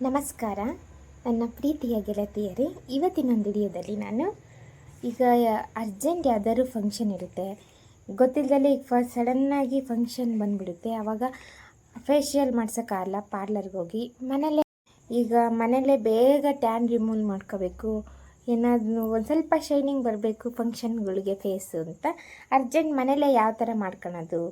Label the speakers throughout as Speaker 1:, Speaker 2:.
Speaker 1: ನಮಸ್ಕಾರ. ನನ್ನ ಪ್ರೀತಿಯ ಗೆಳತಿಯರೇ, ಇವತ್ತಿನ ವಿಡಿಯೋದಲ್ಲಿ ನಾನು ಈಗ ಅರ್ಜೆಂಟ್ ಯಾವ್ದಾದ್ರು ಫಂಕ್ಷನ್ ಇರುತ್ತೆ. ಗೊತ್ತಿಲ್ಲದಲ್ಲೇ ಈಗ ಫಸ್ಟ್ ಸಡನ್ನಾಗಿ ಫಂಕ್ಷನ್ ಬಂದುಬಿಡುತ್ತೆ. ಆವಾಗ ಫೇಶಿಯಲ್ ಮಾಡ್ಸೋಕ್ಕಾಗಲ್ಲ ಪಾರ್ಲರ್ಗೆ ಹೋಗಿ. ಮನೇಲೇ ಈಗ ಮನೇಲೇ ಬೇಗ ಟ್ಯಾನ್ ರಿಮೂವ್ ಮಾಡ್ಕೋಬೇಕು. ಏನಾದರೂ ಒಂದು ಸ್ವಲ್ಪ ಶೈನಿಂಗ್ ಬರಬೇಕು ಫಂಕ್ಷನ್ಗಳಿಗೆ ಫೇಸು ಅಂತ. ಅರ್ಜೆಂಟ್ ಮನೇಲೇ ಯಾವ ಥರ ಮಾಡ್ಕೊಳೋದು?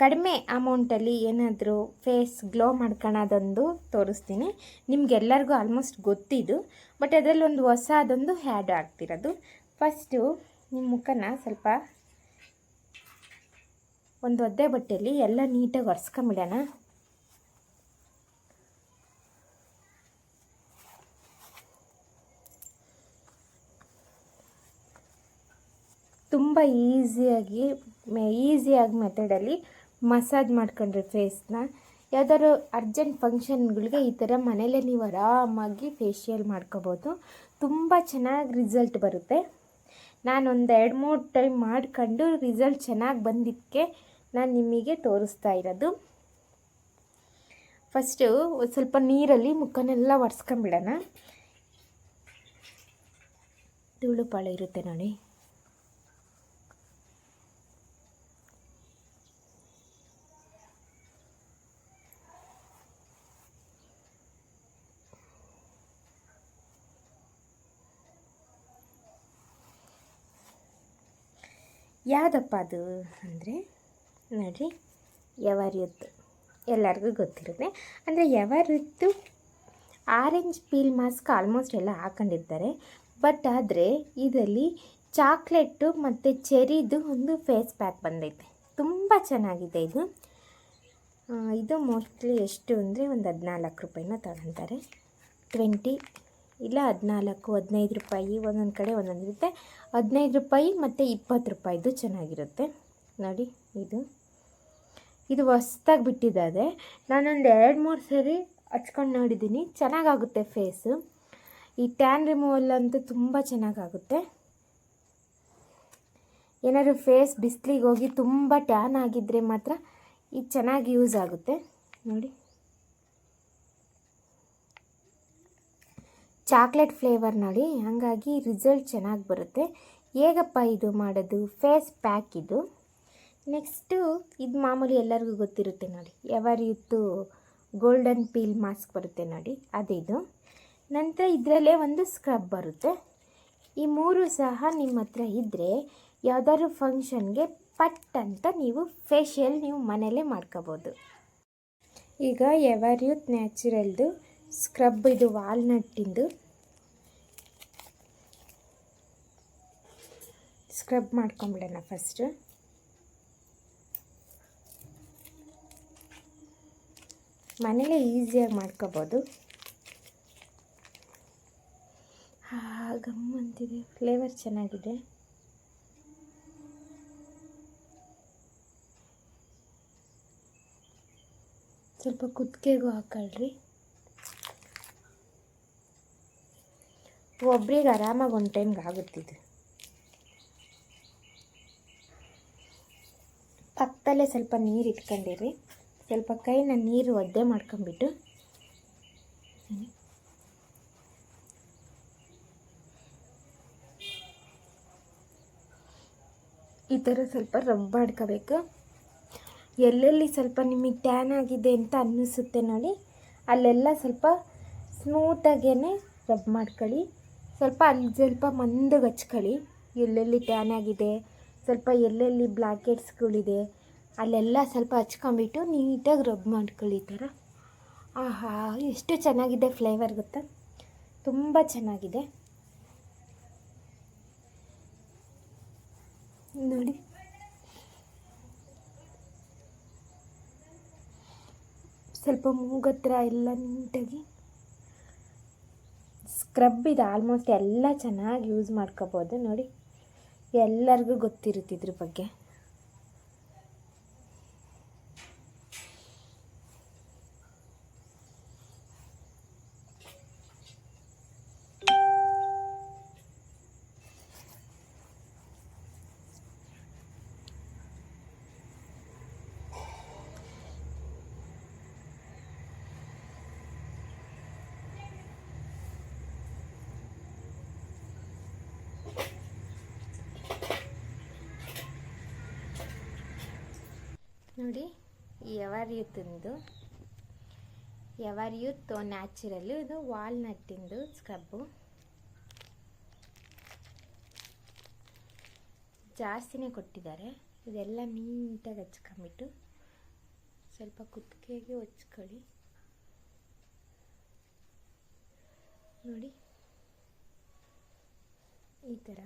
Speaker 1: ಕಡಿಮೆ ಅಮೌಂಟಲ್ಲಿ ಏನಾದರೂ ಫೇಸ್ ಗ್ಲೋ ಮಾಡ್ಕೊಳೋದೊಂದು ತೋರಿಸ್ತೀನಿ. ನಿಮಗೆಲ್ಲರಿಗೂ ಆಲ್ಮೋಸ್ಟ್ ಗೊತ್ತಿದ್ದು ಬಟ್ ಅದರಲ್ಲಿ ಒಂದು ಹೊಸ ಅದೊಂದು ಹ್ಯಾಡ್ ಆಗ್ತಿರೋದು. ಫಸ್ಟು ನಿಮ್ಮ ಮುಖನ ಸ್ವಲ್ಪ ಒಂದು ಒದ್ದೆ ಬಟ್ಟೆಯಲ್ಲಿ ಎಲ್ಲ ನೀಟಾಗಿ ಒರೆಸ್ಕೊಂಬಿಡೋಣ ತುಂಬ ಈಸಿಯಾಗಿ ಈಸಿಯಾಗಿ ಮೆಥಡಲ್ಲಿ ಮಸಾಜ್ ಮಾಡ್ಕೊಂಡ್ರೆ ಫೇಸ್ನ ಯಾವ್ದಾದ್ರು ಅರ್ಜೆಂಟ್ ಫಂಕ್ಷನ್ಗಳಿಗೆ ಈ ಥರ ಮನೆಯಲ್ಲೇ ನೀವು ಆರಾಮಾಗಿ ಫೇಶಿಯಲ್ ಮಾಡ್ಕೋಬೋದು. ತುಂಬ ಚೆನ್ನಾಗಿ ರಿಸಲ್ಟ್ ಬರುತ್ತೆ. ನಾನೊಂದು ಎರಡು ಮೂರು ಟೈಮ್ ಮಾಡ್ಕೊಂಡು ರಿಸಲ್ಟ್ ಚೆನ್ನಾಗಿ ಬಂದಿದ್ದಕ್ಕೆ ನಾನು ನಿಮಗೆ ತೋರಿಸ್ತಾ ಇರೋದು. ಫಸ್ಟು ಸ್ವಲ್ಪ ನೀರಲ್ಲಿ ಮುಖನೆಲ್ಲ ಒರೆಸ್ಕೊಂಬಿಡೋಣ ತುಳುಪಾಳು ಪಾಳು ಇರುತ್ತೆ ನೋಡಿ. ಯಾವುದಪ್ಪ ಅದು ಅಂದರೆ ನೋಡಿರಿ ಯವರಿತ್ತು ಎಲ್ಲರಿಗೂ ಗೊತ್ತಿರುತ್ತೆ. ಅಂದರೆ ಯವರಿತ್ತು ಆರೆಂಜ್ ಪೀಲ್ ಮಾಸ್ಕ್ ಆಲ್ಮೋಸ್ಟ್ ಎಲ್ಲ ಹಾಕೊಂಡಿರ್ತಾರೆ. ಬಟ್ ಆದರೆ ಇದರಲ್ಲಿ ಚಾಕ್ಲೇಟು ಮತ್ತು ಚೆರಿದು ಒಂದು ಫೇಸ್ ಪ್ಯಾಕ್ ಬಂದೈತೆ. ತುಂಬ ಚೆನ್ನಾಗಿದೆ ಇದು. ಇದು ಮೋಸ್ಟ್ಲಿ ಎಷ್ಟು ಅಂದರೆ ಒಂದು ಹದಿನಾಲ್ಕು ರೂಪಾಯಿನ ತಗೊತಾರೆ. ಟ್ವೆಂಟಿ ಇಲ್ಲ ಹದಿನಾಲ್ಕು, ಹದಿನೈದು ರೂಪಾಯಿ, ಒಂದೊಂದು ಕಡೆ ಒಂದೊಂದು ಇರುತ್ತೆ. ಹದಿನೈದು ರೂಪಾಯಿ ಮತ್ತು ಇಪ್ಪತ್ತು ರೂಪಾಯಿದು ಚೆನ್ನಾಗಿರುತ್ತೆ. ನೋಡಿ ಇದು. ಇದು ಹೊಸ್ದಾಗಿ ಬಿಟ್ಟಿದ್ದಾರೆ ನಾನೊಂದು ಎರಡು ಮೂರು ಸರಿ ಹಚ್ಕೊಂಡು ನೋಡಿದ್ದೀನಿ ಚೆನ್ನಾಗಾಗುತ್ತೆ ಫೇಸು. ಈ ಟ್ಯಾನ್ ರಿಮೂವಲ್ ಅಂತೂ ತುಂಬ ಚೆನ್ನಾಗಾಗುತ್ತೆ. ಏನಾದರೂ ಫೇಸ್ ಬಿಸಿಲಿಗೆ ಹೋಗಿ ತುಂಬ ಟ್ಯಾನ್ ಆಗಿದ್ದರೆ ಮಾತ್ರ ಇದು ಚೆನ್ನಾಗಿ ಯೂಸ್ ಆಗುತ್ತೆ. ನೋಡಿ. ಚಾಕ್ಲೇಟ್ ಫ್ಲೇವರ್ ನೋಡಿ. ಹಾಗಾಗಿ ರಿಸಲ್ಟ್ ಚೆನ್ನಾಗಿ ಬರುತ್ತೆ. ಹೇಗಪ್ಪ ಇದು ಮಾಡೋದು? ಫೇಸ್ ಪ್ಯಾಕ್ ಇದು. ನೆಕ್ಸ್ಟು ಇದು ಮಾಮೂಲಿ ಎಲ್ಲರಿಗೂ ಗೊತ್ತಿರುತ್ತೆ ನೋಡಿ. ಎವರ್ ಗೋಲ್ಡನ್ ಪೀಲ್ ಮಾಸ್ಕ್ ಬರುತ್ತೆ ನೋಡಿ. ಅದಿದು. ನಂತರ ಇದರಲ್ಲೇ ಒಂದು ಸ್ಕ್ರಬ್ ಬರುತ್ತೆ. ಈ ಮೂರು ಸಹ ನಿಮ್ಮ ಹತ್ರ ಇದ್ದರೆ ಯಾವುದಾದ್ರು ಫಂಕ್ಷನ್ಗೆ ಪಟ್ ಅಂತ ನೀವು ಫೇಶಿಯಲ್ ನೀವು ಮನೇಲೇ ಮಾಡ್ಕೋಬೋದು. ಈಗ ಎವರ್ ಯೂತ್ ನ್ಯಾಚುರಲ್ದು ಸ್ಕ್ರಬ್ ಇದು ವಾಲ್ನಟ್ಟಿಂದು ಸ್ಕ್ರಬ್ ಮಾಡ್ಕೊಂಬಿಡೋಣ ಫಸ್ಟು ಮನೇಲೇ ಈಸಿಯಾಗಿ ಮಾಡ್ಕೋಬೋದು. ಗಮ್ ಅಂತಿದೆ. ಫ್ಲೇವರ್ ಚೆನ್ನಾಗಿದೆ. ಸ್ವಲ್ಪ ಕುದ್ಕೆಗೂ ಹಾಕೊಳ್ರಿ. ಒಬ್ರಿಗೆ ಆರಾಮಾಗಿ ಒಂದು ಟೈಮ್ಗೆ ಆಗುತ್ತಿದ್ದು ಪಕ್ಕದಲ್ಲೇ ಸ್ವಲ್ಪ ನೀರು ಇಟ್ಕೊಂಡಿರಿ ಸ್ವಲ್ಪ ಕೈನ ನೀರು ಒದ್ದೆ ಮಾಡ್ಕೊಂಬಿಟ್ಟು ಈ ಥರ ಸ್ವಲ್ಪ ರಬ್ ಮಾಡ್ಕೋಬೇಕು ಎಲ್ಲೆಲ್ಲಿ ಸ್ವಲ್ಪ ನಿಮಗೆ ಟ್ಯಾನ್ ಆಗಿದೆ ಅಂತ ಅನ್ನಿಸುತ್ತೆ ನೋಡಿ, ಅಲ್ಲೆಲ್ಲ ಸ್ವಲ್ಪ ಸ್ಮೂತಾಗೇ ರಬ್ ಮಾಡ್ಕೊಳ್ಳಿ. ಸ್ವಲ್ಪ ಅಲ್ಲಿ ಸ್ವಲ್ಪ ಮಂದಗೆ ಹಚ್ಕೊಳ್ಳಿ ಎಲ್ಲೆಲ್ಲಿ ಟ್ಯಾನ್ ಆಗಿದೆ, ಸ್ವಲ್ಪ ಎಲ್ಲೆಲ್ಲಿ ಬ್ಲ್ಯಾಕೆಟ್ಸ್ಗಳಿದೆ ಅಲ್ಲೆಲ್ಲ ಸ್ವಲ್ಪ ಹಚ್ಕೊಂಬಿಟ್ಟು ನೀಟಾಗಿ ರಬ್ ಮಾಡ್ಕೊಳ್ಳಿ ಈ ಥರ. ಆಹಾ, ಎಷ್ಟು ಚೆನ್ನಾಗಿದೆ ಫ್ಲೇವರ್ ಗೊತ್ತಾ? ತುಂಬ ಚೆನ್ನಾಗಿದೆ. ನೋಡಿ. ಸ್ವಲ್ಪ ಮೂಗತ್ರ ಎಲ್ಲ ನೀಟಾಗಿ ಸ್ಕ್ರಬ್ ಇದೆ ಆಲ್ಮೋಸ್ಟ್ ಎಲ್ಲ ಚೆನ್ನಾಗಿ ಯೂಸ್ ಮಾಡ್ಕೋಬೋದು ನೋಡಿ. ಎಲ್ಲರಿಗೂ ಗೊತ್ತಿರುತ್ತೆ ಇದ್ರ ಬಗ್ಗೆ. ನೋಡಿ, ಎವರ್ ಯೂತಿಂದು ಎವರ್ ತೋ ನ್ಯಾಚುರಲ್ಲು ಇದು ವಾಲ್ನಟ್ಟಿಂದು ಸ್ಕ್ರಬ್ಬು. ಜಾಸ್ತಿನೇ ಕೊಟ್ಟಿದ್ದಾರೆ. ಇದೆಲ್ಲ ನೀಟಾಗಿ ಹಚ್ಕೊಂಬಿಟ್ಟು ಸ್ವಲ್ಪ ಕುತ್ತಿಗೆಗೆ ಹೊಚ್ಕೊಳ್ಳಿ ನೋಡಿ, ಈ ಥರ.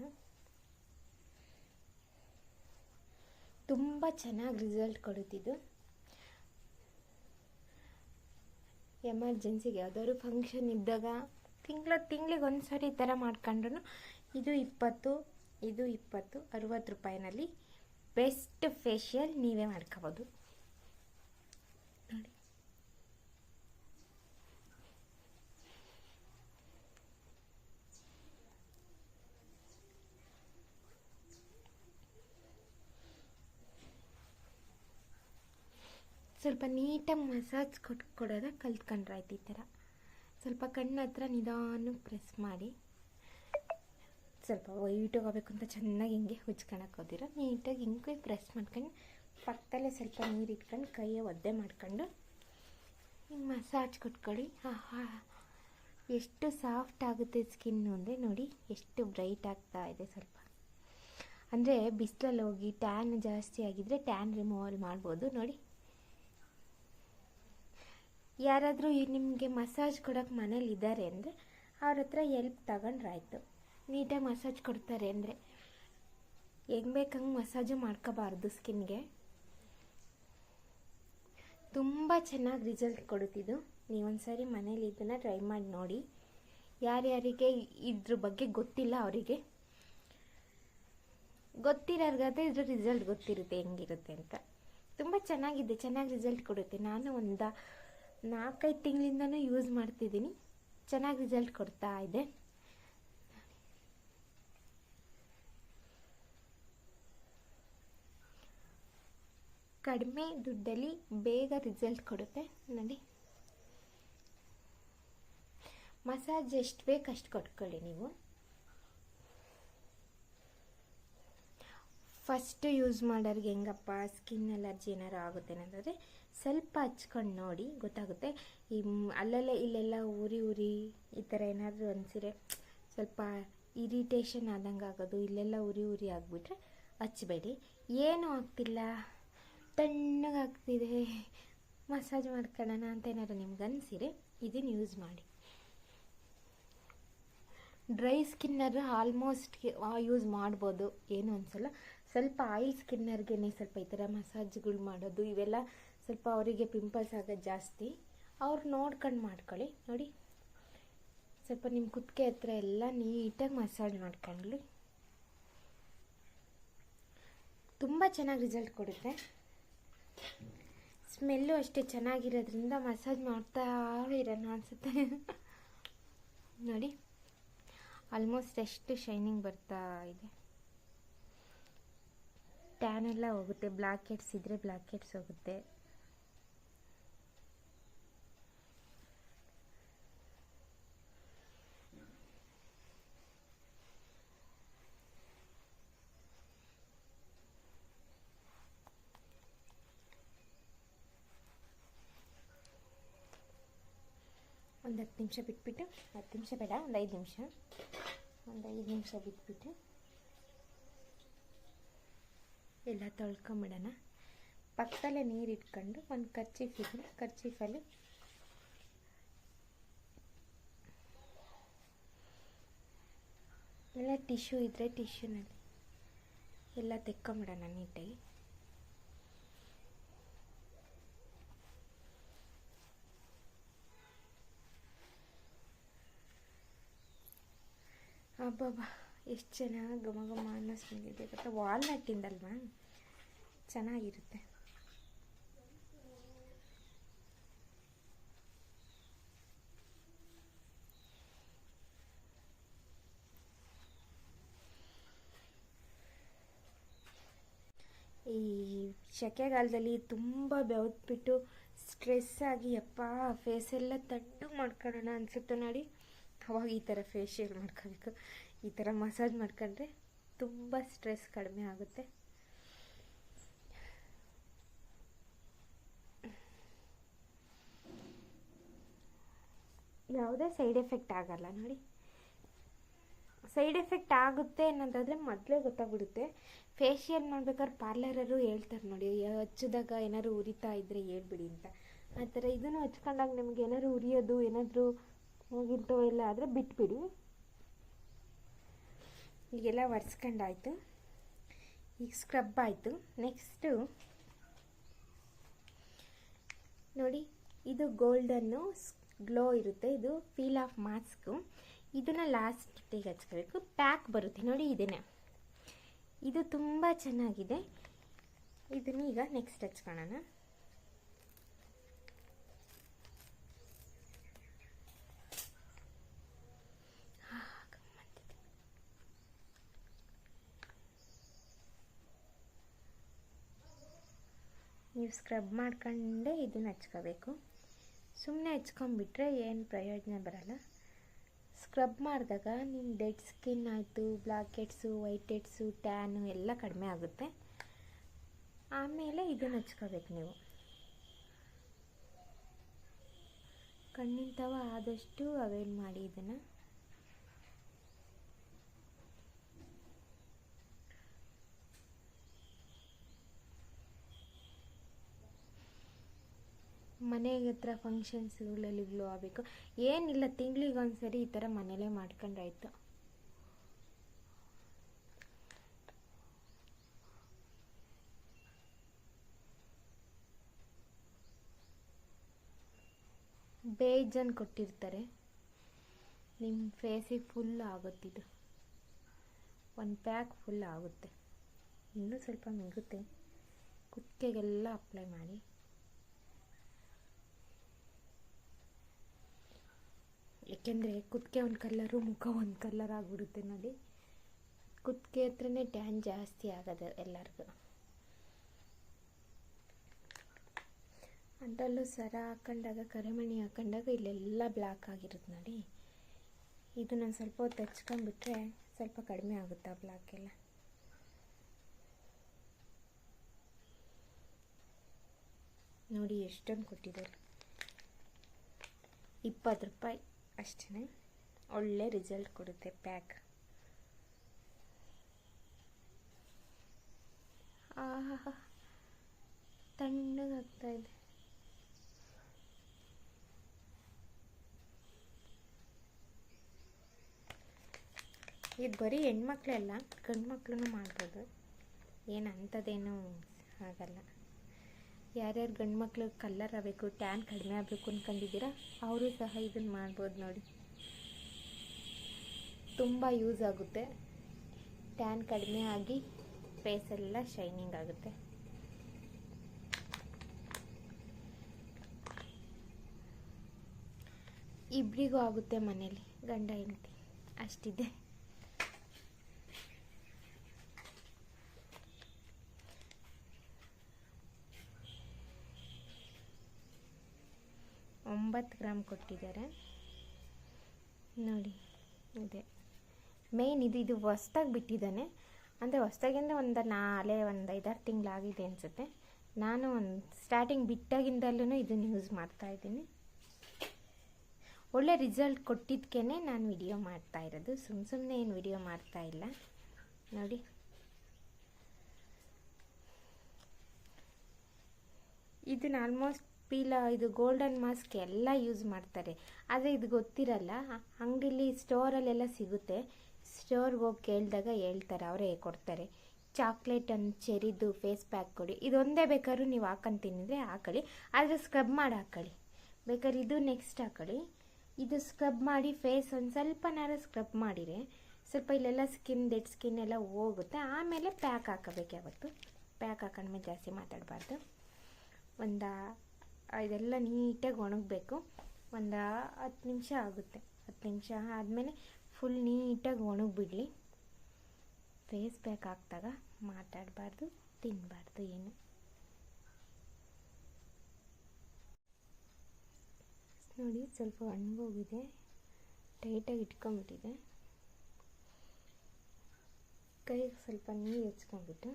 Speaker 1: ತುಂಬ ಚೆನ್ನಾಗಿ ರಿಸಲ್ಟ್ ಕೊಡುತ್ತಿದ್ದು. ಎಮರ್ಜೆನ್ಸಿಗೆ ಯಾವುದಾದ್ರು ಫಂಕ್ಷನ್ ಇದ್ದಾಗ ತಿಂಗಳ, ತಿಂಗಳಿಗೆ ಒಂದು ಸಾರಿ ಈ ಥರ ಮಾಡ್ಕೊಂಡ್ರು ಇದು ಇಪ್ಪತ್ತು ಇದು ಇಪ್ಪತ್ತು, ಅರುವತ್ತು ರೂಪಾಯಿನಲ್ಲಿ ಬೆಸ್ಟ್ ಫೇಶಿಯಲ್ ನೀವೇ ಮಾಡ್ಕೋಬೋದು. ಸ್ವಲ್ಪ ನೀಟಾಗಿ ಮಸಾಜ್ ಕೊಟ್ಟು ಕೊಡೋದ ಕಲ್ತ್ಕೊಂಡ್ರಾಯ್ತು ಈ ಥರ. ಸ್ವಲ್ಪ ಕಣ್ಣು ಹತ್ರ ನಿಧಾನಕ್ಕೆ ಪ್ರೆಸ್ ಮಾಡಿ ಸ್ವಲ್ಪ ವೈಟಾಗಿ ಹೋಗಬೇಕು ಅಂತ ಚೆನ್ನಾಗಿ ಹಿಂಗೆ ಹುಚ್ಕೊಳಕ್ಕೆ ಹೋದಿರ. ನೀಟಾಗಿ ಹಿಂಗೆ ಪ್ರೆಸ್ ಮಾಡ್ಕೊಂಡು ಪಕ್ಕದಲ್ಲೇ ಸ್ವಲ್ಪ ನೀರು ಇಟ್ಕೊಂಡು ಕೈಯ ಒದ್ದೆ ಮಾಡ್ಕೊಂಡು ಹಿಂಗೆ ಮಸಾಜ್ ಕೊಟ್ಕೊಳ್ಳಿ. ಆಹಾ, ಎಷ್ಟು ಸಾಫ್ಟ್ ಆಗುತ್ತೆ ಸ್ಕಿನ್ನು ಅಂದರೆ ನೋಡಿ, ಎಷ್ಟು ಬ್ರೈಟ್ ಆಗ್ತಾ ಇದೆ ಸ್ವಲ್ಪ. ಅಂದರೆ ಬಿಸಿಲಲ್ಲಿ ಹೋಗಿ ಟ್ಯಾನ್ ಜಾಸ್ತಿ ಆಗಿದ್ದರೆ ಟ್ಯಾನ್ ರಿಮೂವಲ್ ಮಾಡ್ಬೋದು. ನೋಡಿ ಯಾರಾದರೂ ನಿಮಗೆ ಮಸಾಜ್ ಕೊಡೋಕ್ಕೆ ಮನೇಲಿ ಇದ್ದಾರೆ ಅಂದರೆ ಅವ್ರ ಹತ್ರ ಎಲ್ಪ್ ತಗೊಂಡ್ರಾಯ್ತು. ನೀಟಾಗಿ ಮಸಾಜ್ ಕೊಡ್ತಾರೆ ಅಂದರೆ ಹೆಂಗೆ ಬೇಕಂಗೆ ಮಸಾಜು ಮಾಡ್ಕೋಬಾರ್ದು ಸ್ಕಿನ್ಗೆ. ತುಂಬ ಚೆನ್ನಾಗಿ ರಿಸಲ್ಟ್ ಕೊಡುತ್ತಿದ್ದು ನೀವೊಂದ್ಸರಿ ಮನೇಲಿ ಇದನ್ನು ಟ್ರೈ ಮಾಡಿ ನೋಡಿ. ಯಾರ್ಯಾರಿಗೆ ಇದ್ರ ಬಗ್ಗೆ ಗೊತ್ತಿಲ್ಲ ಅವರಿಗೆ. ಗೊತ್ತಿರೋರ್ಗಾದ್ರೆ ಇದ್ರ ರಿಸಲ್ಟ್ ಗೊತ್ತಿರುತ್ತೆ, ಹೆಂಗಿರುತ್ತೆ ಅಂತ. ತುಂಬ ಚೆನ್ನಾಗಿದೆ, ಚೆನ್ನಾಗಿ ರಿಸಲ್ಟ್ ಕೊಡುತ್ತೆ. ನಾನು ಒಂದು ನಾಲ್ಕೈದು ತಿಂಗಳಿಂದನೂ ಯೂಸ್ ಮಾಡ್ತಿದ್ದೀನಿ. ಚೆನ್ನಾಗಿ ರಿಸಲ್ಟ್ ಕೊಡ್ತಾ ಇದೆ. ಕಡಿಮೆ ದುಡ್ಡಲ್ಲಿ ಬೇಗ ರಿಸಲ್ಟ್ ಕೊಡುತ್ತೆ. ನೋಡಿ. ಮಸಾಜ್ ಎಷ್ಟು ಬೇಕು ಅಷ್ಟು ಕೊಟ್ಕೊಳ್ಳಿ ನೀವು. ಫಸ್ಟ್ ಯೂಸ್ ಮಾಡೋರಿಗೆ ಹೆಂಗಪ್ಪ? ಸ್ಕಿನ್ ಅಲರ್ಜಿ ಏನಾರು ಆಗುತ್ತೆ ಅನ್ನೋದಾದರೆ ಸ್ವಲ್ಪ ಹಚ್ಕೊಂಡು ನೋಡಿ ಗೊತ್ತಾಗುತ್ತೆ. ಈ ಅಲ್ಲಲ್ಲೇ ಇಲ್ಲೆಲ್ಲ ಉರಿ ಉರಿ ಈ ಥರ ಏನಾದರೂ ಅನ್ಸಿರೆ ಸ್ವಲ್ಪ ಇರಿಟೇಷನ್ ಆದಂಗೆ ಆಗೋದು, ಇಲ್ಲೆಲ್ಲ ಉರಿ ಉರಿ ಆಗಿಬಿಟ್ರೆ ಹಚ್ಬೇಡಿ. ಏನೂ ಆಗ್ತಿಲ್ಲ. ತಣ್ಣಗಾಗ್ತಿದೆ ಮಸಾಜ್ ಮಾಡ್ಕೊಳ್ಳೋಣ ಅಂತ ಏನಾದ್ರು ನಿಮ್ಗೆ ಅನಿಸಿರಿ ಇದನ್ನು ಯೂಸ್ ಮಾಡಿ. ಡ್ರೈ ಸ್ಕಿನ್ನರ್ ಆಲ್ಮೋಸ್ಟ್ ಯೂಸ್ ಮಾಡ್ಬೋದು. ಏನು ಅನಿಸಲ್ಲ. ಸ್ವಲ್ಪ ಆಯಿಲ್ ಸ್ಕಿನ್ನರ್ಗೆ ಸ್ವಲ್ಪ ಈ ಥರ ಮಸಾಜ್ಗಳು ಮಾಡೋದು, ಇವೆಲ್ಲ ಸ್ವಲ್ಪ ಅವರಿಗೆ ಪಿಂಪಲ್ಸ್ ಆಗೋದು ಜಾಸ್ತಿ, ಅವ್ರು ನೋಡ್ಕೊಂಡು ಮಾಡ್ಕೊಳ್ಳಿ, ನೋಡಿ. ಸ್ವಲ್ಪ ನಿಮ್ಮ ಕುತ್ತಿಗೆ ಹತ್ರ ಎಲ್ಲ ನೀಟಾಗಿ ಮಸಾಜ್ ಮಾಡ್ಕೊಳ್ಳಿ ತುಂಬ ಚೆನ್ನಾಗಿ ರಿಸಲ್ಟ್ ಕೊಡುತ್ತೆ. ಸ್ಮೆಲ್ಲು ಅಷ್ಟೇ ಚೆನ್ನಾಗಿರೋದ್ರಿಂದ ಮಸಾಜ್ ಮಾಡ್ತಾ ಇರೋಣ ಅನಿಸುತ್ತೆ. ನೋಡಿ ಆಲ್ಮೋಸ್ಟ್ ಎಷ್ಟು ಶೈನಿಂಗ್ ಬರ್ತಾ ಇದೆ. ಟ್ಯಾನ್ ಎಲ್ಲ ಹೋಗುತ್ತೆ ಬ್ಲ್ಯಾಕ್ ಹೆಡ್ಸ್ ಇದ್ದರೆ ಬ್ಲ್ಯಾಕ್ ಹೆಡ್ಸ್ ಹೋಗುತ್ತೆ. ಒಂದು ಹತ್ತು ನಿಮಿಷ ಬಿಟ್ಬಿಟ್ಟು, ಹತ್ತು ನಿಮಿಷ ಬೇಡ, ಒಂದು ಐದು ನಿಮಿಷ. ಒಂದು ಐದು ನಿಮಿಷ ಬಿಟ್ಬಿಟ್ಟು ಎಲ್ಲ ತೊಳ್ಕೊಂಬಿಡೋಣ. ಪಕ್ಕದಲ್ಲೇ ನೀರು ಇಟ್ಕೊಂಡು ಒಂದು ಕರ್ಚೀಫ್ ಇದೆ ಕರ್ಚೀಫಲ್ಲಿ ಎಲ್ಲ ಟಿಶ್ಯೂ ಇದ್ದರೆ ಟಿಶ್ಯೂನಲ್ಲಿ ಎಲ್ಲ ತೆಕ್ಕೊಂಬಿಡೋಣ ನೀಟಾಗಿ. ಅಬ್ಬಬ್ಬ, ಎಷ್ಟು ಚೆನ್ನಾಗಿ ಘಮ ಘಮ ಅನ್ನೋ ಸ್ಮೆಲ್ ಇದೆ ವಾಲ್ನಟ್ಟಿಂದಲ್ವಾ? ಚೆನ್ನಾಗಿರುತ್ತೆ. ಈ ಸೆಕೆಗಾಲದಲ್ಲಿ ತುಂಬ ಬೆವತ್ಬಿಟ್ಟು ಸ್ಟ್ರೆಸ್ ಆಗಿ ಅಪ್ಪ ಫೇಸೆಲ್ಲ ತಟ್ಟು ಮಾಡ್ಕೊಳ್ಳೋಣ ಅನಿಸುತ್ತೆ ನೋಡಿ. ಅವಾಗ ಈ ಥರ ಫೇಶಿಯಲ್ ಮಾಡ್ಕೋಬೇಕು. ಈ ಥರ ಮಸಾಜ್ ಮಾಡ್ಕೊಂಡ್ರೆ ತುಂಬ ಸ್ಟ್ರೆಸ್ ಕಡಿಮೆ ಆಗುತ್ತೆ. ಯಾವುದೇ ಸೈಡ್ ಎಫೆಕ್ಟ್ ಆಗಲ್ಲ ನೋಡಿ. ಸೈಡ್ ಎಫೆಕ್ಟ್ ಆಗುತ್ತೆ ಅನ್ನೋದಾದರೆ ಮೊದಲೇ ಗೊತ್ತಾಗ್ಬಿಡುತ್ತೆ. ಫೇಶಿಯಲ್ ಮಾಡ್ಬೇಕಾದ್ರೆ ಪಾರ್ಲರರು ಹೇಳ್ತಾರೆ ನೋಡಿ ಹಚ್ಚಿದಾಗ ಏನಾದ್ರು ಉರಿತಾ ಇದ್ದರೆ ಹೇಳ್ಬಿಡಿ ಅಂತ. ಆ ಥರ ಇದನ್ನು ಹಚ್ಕೊಂಡಾಗ ನಿಮ್ಗೆ ಏನಾದ್ರು ಉರಿಯೋದು, ಏನಾದರೂ ಹೋಗಿರ್ತೋ ಇಲ್ಲ ಆದರೆ ಬಿಟ್ಬಿಡಿ. ಈಗೆಲ್ಲ ಒರೆಸ್ಕೊಂಡಾಯ್ತು. ಈಗ ಸ್ಕ್ರಬ್ ಆಯಿತು. ನೆಕ್ಸ್ಟು ನೋಡಿ, ಇದು ಗೋಲ್ಡನ್ನು ಗ್ಲೋ ಇರುತ್ತೆ. ಇದು ಫೀಲ್ ಆಫ್ ಮಾಸ್ಕು ಇದನ್ನು ಲಾಸ್ಟಿಗೆ ಹಚ್ಕೋಬೇಕು ಪ್ಯಾಕ್ ಬರುತ್ತೆ. ನೋಡಿ ಇದನ್ನೇ. ಇದು ತುಂಬ ಚೆನ್ನಾಗಿದೆ. ಇದನ್ನ ಈಗ ನೆಕ್ಸ್ಟ್ ಹಚ್ಕೊಳ್ಳೋಣ ನೀವು ಸ್ಕ್ರಬ್ ಮಾಡ್ಕೊಂಡೇ ಇದನ್ನು ಹಚ್ಕೋಬೇಕು. ಸುಮ್ಮನೆ ಹಚ್ಕೊಂಬಿಟ್ರೆ ಏನು ಪ್ರಯೋಜನ ಬರಲ್ಲ. ಸ್ಕ್ರಬ್ ಮಾಡಿದಾಗ ನಿಮ್ಮ ಡೆಡ್ ಸ್ಕಿನ್ ಆಯಿತು black heads white heads tan ಎಲ್ಲ ಕಡಿಮೆ ಆಗುತ್ತೆ. ಆಮೇಲೆ ಇದನ್ನು ಹಚ್ಕೋಬೇಕು ನೀವು. ಕಣ್ಣಿನ ತವ ಆದಷ್ಟು ಅವಾಯ್ಡ್ ಮಾಡಿ ಇದನ್ನು. ಮನೆ ಹತ್ರ ಫಂಕ್ಷನ್ಸ್ಗಳಲ್ಲಿ ಗ್ಲೋ ಆಗಬೇಕು. ಏನಿಲ್ಲ ತಿಂಗಳಿಗೆ ಒಂದ್ಸರಿ ಈ ಥರ ಮನೇಲೇ ಮಾಡ್ಕೊಂಡ್ರಾಯ್ತು. ಬೇಜನ್ ಕೊಟ್ಟಿರ್ತಾರೆ. ನಿಮ್ಮ ಫೇಸಿಗೆ ಫುಲ್ ಆಗುತ್ತಿದ್ದು ಒಂದು ಪ್ಯಾಕ್ ಫುಲ್ ಆಗುತ್ತೆ. ಇನ್ನೂ ಸ್ವಲ್ಪ ಮಿಗುತ್ತೆ. ಕುತ್ತಿಗೆಗೆಲ್ಲ ಅಪ್ಲೈ ಮಾಡಿ. ಏಕೆಂದರೆ ಕುತ್ತಿಗೆ ಒಂದು ಕಲ್ಲರು ಮುಖ ಒಂದು ಕಲ್ಲರ್ ಆಗಿಬಿಡುತ್ತೆ ನೋಡಿ. ಕುತ್ತಿಗೆ ಹತ್ರನೇ ಟ್ಯಾನ್ ಜಾಸ್ತಿ ಆಗೋದು ಎಲ್ಲರಿಗೂ. ಅದರಲ್ಲೂ ಸರ ಹಾಕೊಂಡಾಗ ಕರೆಮಣಿ ಹಾಕೊಂಡಾಗ ಇಲ್ಲೆಲ್ಲ ಬ್ಲ್ಯಾಕ್ ಆಗಿರುತ್ತೆ ನೋಡಿ. ಇದು ನಾನು ಸ್ವಲ್ಪ ಹೊತ್ತು ಹಚ್ಕೊಂಡ್ಬಿಟ್ರೆ ಸ್ವಲ್ಪ ಕಡಿಮೆ ಆಗುತ್ತೆ ಆ ಬ್ಲ್ಯಾಕ್ ಎಲ್ಲ? ನೋಡಿ ಎಷ್ಟೊಂದು ಕೊಟ್ಟಿದ್ದಾರೆ. ಇಪ್ಪತ್ತು ರೂಪಾಯಿ. ಅಷ್ಟೇ ಒಳ್ಳೆ ರಿಸಲ್ಟ್ ಕೊಡುತ್ತೆ ಪ್ಯಾಕ್ ತಣ್ಣಗಾಗ್ತಾ ಇದೆ. ಇದು ಬರೀ ಹೆಣ್ಮಕ್ಳೆಲ್ಲ ಗಂಡು ಮಕ್ಳು ಮಾಡ್ಬೋದು. ಏನು ಅಂಥದ್ದೇನು ಆಗಲ್ಲ ಯಾರ್ಯಾರು ಗಂಡು ಮಕ್ಳು ಕಲ್ಲರ್ ಆಗಬೇಕು ಟ್ಯಾನ್ ಕಡಿಮೆ ಆಗಬೇಕು ಅಂದ್ಕೊಂಡಿದ್ದೀರಾ ಅವರು ಸಹ ಇದನ್ನು ಮಾಡ್ಬೋದು ನೋಡಿ. ತುಂಬ ಯೂಸ್ ಆಗುತ್ತೆ. ಟ್ಯಾನ್ ಕಡಿಮೆ ಆಗಿ ಫೇಸೆಲ್ಲ ಶೈನಿಂಗ್ ಆಗುತ್ತೆ. ಇಬ್ಬರಿಗೂ ಆಗುತ್ತೆ ಮನೇಲಿ ಗಂಡ ಹೆಂಡತಿ, ಅಷ್ಟಿದೆ. ಒಂಬತ್ತು ಗ್ರಾಮ್ ಕೊಟ್ಟಿದ್ದಾರೆ. ನೋಡಿ, ಇದೆ. ಮೇಯ್ನ್ ಇದು ಇದು ಹೊಸ್ದಾಗಿ ಬಿಟ್ಟಿದ್ದಾನೆ. ಅಂದರೆ ಹೊಸ್ದಾಗಿಂದ ಒಂದು ನಾಲೆ ಒಂದು ಐದಾರು ತಿಂಗಳಾಗಿದೆ ಅನಿಸುತ್ತೆ. ನಾನು ಒಂದು ಸ್ಟಾರ್ಟಿಂಗ್ ಬಿಟ್ಟಾಗಿಂದಲೂ ಇದನ್ನು ಯೂಸ್ ಮಾಡ್ತಾ ಇದ್ದೀನಿ. ಒಳ್ಳೆ ರಿಸಲ್ಟ್ ಕೊಟ್ಟಿದ್ದಕ್ಕೇ ನಾನು ವಿಡಿಯೋ ಮಾಡ್ತಾ ಇರೋದು. ಸುಮ್ಮ ಸುಮ್ಮನೆ ಏನು ವಿಡಿಯೋ ಮಾಡ್ತಾ ಇಲ್ಲ. ನೋಡಿ. ಇದನ್ನು ಆಲ್ಮೋಸ್ಟ್ ಪೀಲ ಇದು ಗೋಲ್ಡನ್ ಮಾಸ್ಕ್ ಎಲ್ಲ ಯೂಸ್ ಮಾಡ್ತಾರೆ. ಆದರೆ ಇದು ಗೊತ್ತಿರಲ್ಲ, ಅಂಗಡಿಲಿ ಸ್ಟೋರಲ್ಲೆಲ್ಲ ಸಿಗುತ್ತೆ. ಸ್ಟೋರ್ಗೆ ಹೋಗಿ ಕೇಳಿದಾಗ ಹೇಳ್ತಾರೆ, ಅವರೇ ಕೊಡ್ತಾರೆ. ಚಾಕ್ಲೇಟ್ ಅನ್ನು ಚೆರಿದು ಫೇಸ್ ಪ್ಯಾಕ್ ಕೊಡಿ. ಇದೊಂದೇ ಬೇಕಾದ್ರೂ ನೀವು ಹಾಕೊಂಡು ತಿನ್ನಿದ್ರೆ ಹಾಕೊಳ್ಳಿ. ಆದರೆ ಸ್ಕ್ರಬ್ ಮಾಡಿ ಹಾಕೊಳ್ಳಿ. ಬೇಕಾದ್ರೆ ಇದು ನೆಕ್ಸ್ಟ್ ಹಾಕೊಳ್ಳಿ. ಇದು ಸ್ಕ್ರಬ್ ಮಾಡಿ ಫೇಸ್ ಒಂದು ಸ್ವಲ್ಪನಾರು ಸ್ಕ್ರಬ್ ಮಾಡಿರಿ. ಸ್ವಲ್ಪ ಇಲ್ಲೆಲ್ಲ ಸ್ಕಿನ್ ಡೆಡ್ ಸ್ಕಿನ್ ಎಲ್ಲ ಹೋಗುತ್ತೆ. ಆಮೇಲೆ ಪ್ಯಾಕ್ ಹಾಕಬೇಕು ಯಾವತ್ತು. ಪ್ಯಾಕ್ ಹಾಕೊಂಡ್ಮೇಲೆ ಜಾಸ್ತಿ ಮಾತಾಡಬಾರ್ದು. ಒಂದು ಇದೆಲ್ಲ ನೀಟಾಗಿ ಒಣಗಬೇಕು. ಒಂದು ಹತ್ತು ನಿಮಿಷ ಆಗುತ್ತೆ. ಹತ್ತು ನಿಮಿಷ ಆದಮೇಲೆ ಫುಲ್ ನೀಟಾಗಿ ಒಣಗಿಬಿಡಲಿ. ಫೇಸ್ ಪ್ಯಾಕ್ ಹಾಕಿದಾಗ ಮಾತಾಡಬಾರ್ದು ತಿನ್ನಬಾರ್ದು ಏನು. ನೋಡಿ, ಸ್ವಲ್ಪ ಒಣಗೋಗಿದೆ. ಟೈಟಾಗಿ ಇಟ್ಕೊಂಬಿಟ್ಟಿದೆ ಕೈಗೆ ಸ್ವಲ್ಪ ನೀರು ಹೆಚ್ಕೊಂಡ್ಬಿಟ್ಟು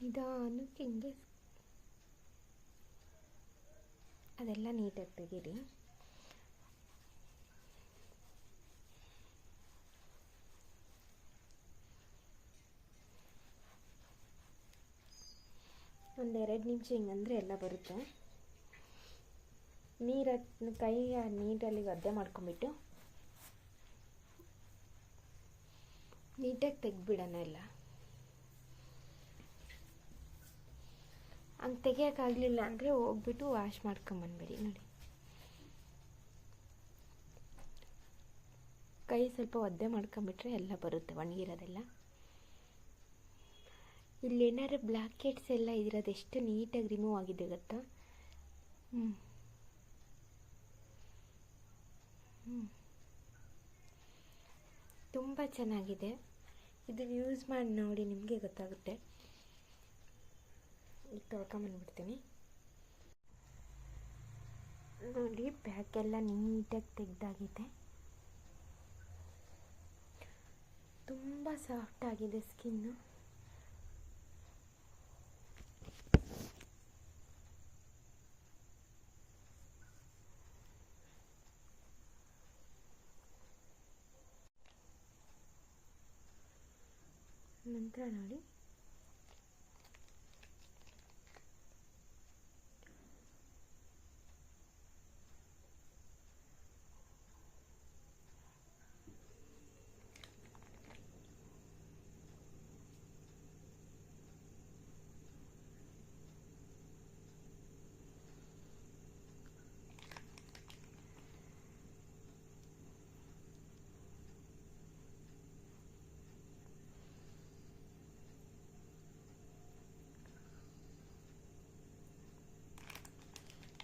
Speaker 1: ನಿಧಾನಕ್ಕೆ ಹಿಂಗೆ ಅದೆಲ್ಲ ನೀಟಾಗಿ ತೆಗೀರಿ ಒಂದೆರಡು ನಿಮಿಷ ಹಿಂಗಂದರೆ ಎಲ್ಲ ಬರುತ್ತೆ. ನೀರ ಕೈ ನೀರಲ್ಲಿ ಒದ್ದೆ ಮಾಡ್ಕೊಂಬಿಟ್ಟು ನೀಟಾಗಿ ತೆಗೆದ್ಬಿಡೋಣ ಎಲ್ಲ. ಹಂಗೆ ತೆಗಿಯೋಕ್ಕಾಗಲಿಲ್ಲ ಅಂದರೆ ಹೋಗ್ಬಿಟ್ಟು ವಾಶ್ ಮಾಡ್ಕೊಂಬಂದ್ಬಿಡಿ, ನೋಡಿ. ಕೈ ಸ್ವಲ್ಪ ಒದ್ದೆ ಮಾಡ್ಕೊಂಬಿಟ್ರೆ ಎಲ್ಲ ಬರುತ್ತೆ ಒಣಗಿರೋದೆಲ್ಲ ಇಲ್ಲಿ ಏನಾದ್ರು ಬ್ಲ್ಯಾಕೆಟ್ಸ್ ಎಲ್ಲ ಇರೋದು ಎಷ್ಟು ನೀಟಾಗಿ ರಿಮೂವ್ ಆಗಿದೆ ಗೊತ್ತಾ? ಹ್ಞೂ ಹ್ಞೂ ತುಂಬ ಚೆನ್ನಾಗಿದೆ. ಇದನ್ನು ಯೂಸ್ ಮಾಡಿ ನೋಡಿ ನಿಮಗೆ ಗೊತ್ತಾಗುತ್ತೆ. ಈಗ ತೊಳ್ಕೊಂಬಂದ್ಬಿಡ್ತೀನಿ. ನೋಡಿ ಬ್ಯಾಕೆಲ್ಲ ನೀಟಾಗಿ ತೆಗ್ದಾಗಿದೆ. ತುಂಬ ಸಾಫ್ಟ್ ಆಗಿದೆ ಸ್ಕಿನ್ನು ನಂತರ ನೋಡಿ.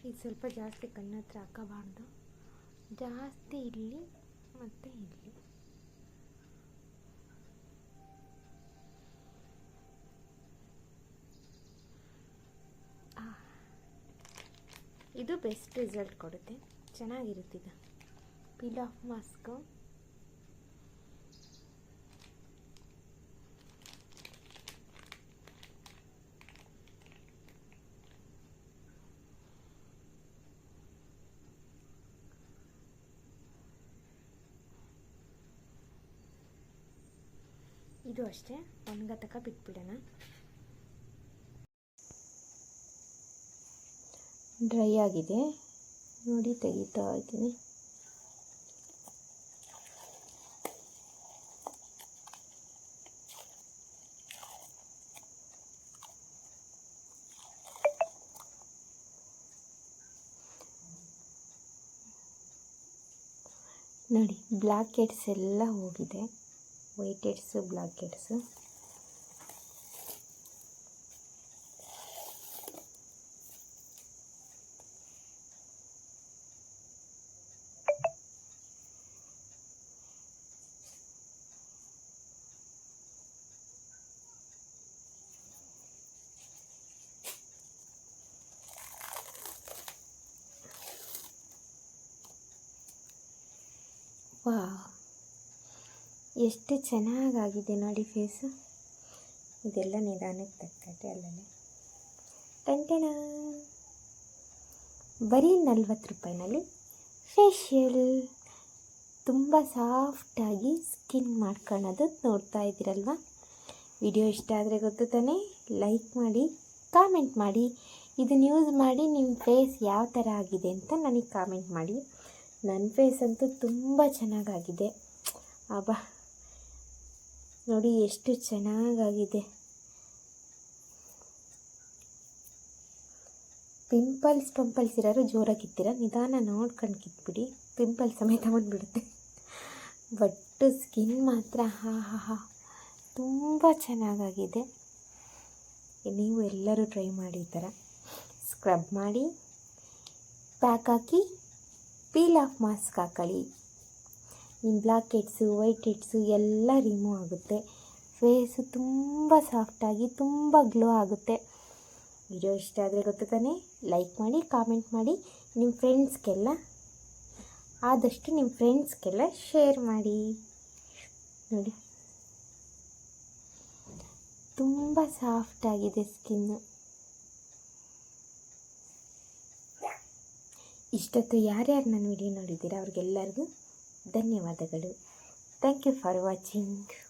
Speaker 1: ಇದು ಸ್ವಲ್ಪ ಜಾಸ್ತಿ ಕಣ್ಣ ಹತ್ರ ಹಾಕಬಾರ್ದು. ಜಾಸ್ತಿ ಇಲ್ಲಿ ಮತ್ತು ಇಲ್ಲಿ. ಇದು ಬೆಸ್ಟ್ ರಿಸಲ್ಟ್ ಕೊಡುತ್ತೆ. ಚೆನ್ನಾಗಿರುತ್ತಿದೆ. ಪೀಲ್ ಆಫ್ ಮಾಸ್ಕು ಇದು ಅಷ್ಟೇ ಒಣಗತಕ ಬಿಟ್ಬಿಡೋಣ. ಡ್ರೈ ಆಗಿದೆ. ನೋಡಿ ತೆಗಿತಾ ಇದ್ದೀನಿ. ನೋಡಿ ಬ್ಲ್ಯಾಕ್ ಹೆಡ್ಸ್ ಎಲ್ಲ ಹೋಗಿದೆ. ವೈಟ್ ಹೆಡ್ಸು ಬ್ಲ್ಯಾಕ್ ಹೆಡ್ಸು ವಾ ಎಷ್ಟು ಚೆನ್ನಾಗಾಗಿದೆ ನೋಡಿ ಫೇಸು. ಇದೆಲ್ಲ ನಿಧಾನಕ್ಕೆ ತಕ್ಕಟ್ಟೆ ಅಲ್ಲಲ್ಲೇ. ಟಂಟೆಣ ಬರೀ ನಲ್ವತ್ತು ರೂಪಾಯಿನಲ್ಲಿ ಫೇಶಿಯಲ್. ತುಂಬ ಸಾಫ್ಟಾಗಿ ಸ್ಕಿನ್ ಮಾಡ್ಕೊಳ್ಳೋದು ನೋಡ್ತಾ ಇದ್ದೀರಲ್ವ? ವಿಡಿಯೋ ಇಷ್ಟ ಆದರೆ ಗೊತ್ತು ತಾನೇ? ಲೈಕ್ ಮಾಡಿ, ಕಾಮೆಂಟ್ ಮಾಡಿ. ಇದನ್ನ ಯೂಸ್ ಮಾಡಿ ನಿಮ್ಮ ಫೇಸ್ ಯಾವ ಥರ ಆಗಿದೆ ಅಂತ ನನಗೆ ಕಾಮೆಂಟ್ ಮಾಡಿ. ನನ್ನ ಫೇಸ್ ಅಂತೂ ತುಂಬ ಚೆನ್ನಾಗಾಗಿದೆ. ಅಬ್ಬಾ. ನೋಡಿ ಎಷ್ಟು ಚೆನ್ನಾಗಾಗಿದೆ. ಪಿಂಪಲ್ಸ್ ಪಂಪಲ್ಸ್ ಇರೋರು ಜೋರಾಗಿ ನಿಧಾನ ನೋಡ್ಕೊಂಡು ಕಿತ್ಬಿಡಿ. ಪಿಂಪಲ್ಸ್ ಸಮೇತ ಬಂದುಬಿಡುತ್ತೆ. ಬಟ್ ಸ್ಕಿನ್ ಮಾತ್ರ, ಹಾ ಹಾ ಹಾ. ತುಂಬ ಚೆನ್ನಾಗಾಗಿದೆ. ನೀವು ಎಲ್ಲರೂ ಟ್ರೈ ಮಾಡಿ ಈ ಥರ. ಸ್ಕ್ರಬ್ ಮಾಡಿ ಪ್ಯಾಕ್ ಹಾಕಿ ಪೀಲ್ ಆಫ್ ಮಾಸ್ಕ್ ಹಾಕೊಳ್ಳಿ ನಿಮ್ಮ ಬ್ಲ್ಯಾಕ್ ಹೆಡ್ಸು ವೈಟ್ ಹೆಡ್ಸು ಎಲ್ಲ ರಿಮೂವ್ ಆಗುತ್ತೆ. ಫೇಸು ತುಂಬ ಸಾಫ್ಟಾಗಿ ತುಂಬ ಗ್ಲೋ ಆಗುತ್ತೆ. ವಿಡಿಯೋ ಇಷ್ಟ ಆದರೆ ಗೊತ್ತು ತಾನೇ? ಲೈಕ್ ಮಾಡಿ, ಕಾಮೆಂಟ್ ಮಾಡಿ ನಿಮ್ಮ ಫ್ರೆಂಡ್ಸ್ಗೆಲ್ಲ ಆದಷ್ಟು ನಿಮ್ಮ ಫ್ರೆಂಡ್ಸ್ಗೆಲ್ಲ ಶೇರ್ ಮಾಡಿ. ನೋಡಿ. ತುಂಬ ಸಾಫ್ಟಾಗಿದೆ ಸ್ಕಿನ್ನು. ಇಷ್ಟೊತ್ತು ಯಾರ್ಯಾರು ನನ್ನ ವಿಡಿಯೋ ನೋಡಿದ್ದೀರಾ ಅವ್ರಿಗೆಲ್ಲರಿಗೂ? ಧನ್ಯವಾದಗಳು. Thank you for watching